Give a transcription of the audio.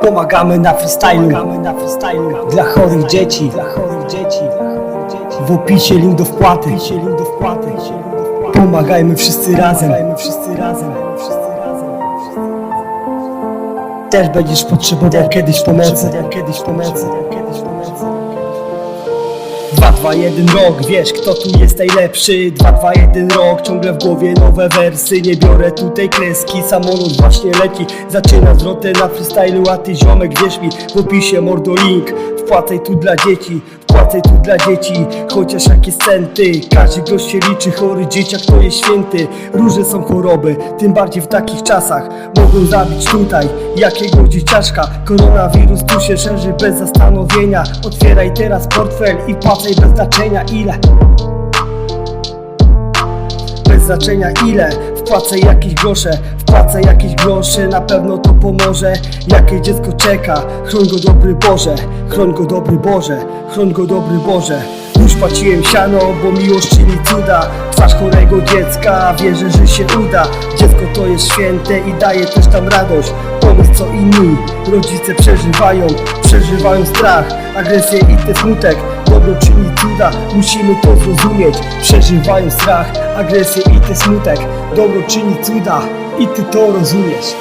Pomagamy na freestylu, dla chorych dzieci, w opisie link do wpłaty. Pomagajmy wszyscy razem. Też będziesz potrzebował kiedyś pomocy. Kiedyś pomocy. 2, 2, 1 rok, wiesz kto tu jest najlepszy? 2, 2, 1 rok, ciągle w głowie nowe wersy. Nie biorę tutaj kreski, samolot właśnie leci. Zaczyna zwrotę na freestylu, a ty ziomek wierz mi W opisie mordo link, wpłacaj tu dla dzieci Wpłacaj tu dla dzieci, chociaż jakie centy Każdy grosz się liczy, chory dzieciak to jest święty. Różne są choroby, tym bardziej w takich czasach. Mogą zabić tutaj jakiego dzieciaczka Koronawirus tu się szerzy bez zastanowienia. Otwieraj teraz portfel i wpłacaj bez znaczenia ile bez znaczenia ile Wpłacaj jakieś grosze, wpłacaj jakieś grosze Na pewno to pomoże. Jakie dziecko czeka? Chroń go dobry Boże, chroń go dobry Boże. Chroń go dobry Boże Już płaciłem siano, bo miłość czyni cuda. Twarz chorego dziecka, wierzę, że się uda. Dziecko to jest święte i daje też tam radość. Pomysł co inni rodzice przeżywają Przeżywają strach, agresję i ten smutek. Dobro czyni cuda, musimy to zrozumieć. Przeżywają strach, agresję i ten smutek. Dobro czyni cuda i ty to rozumiesz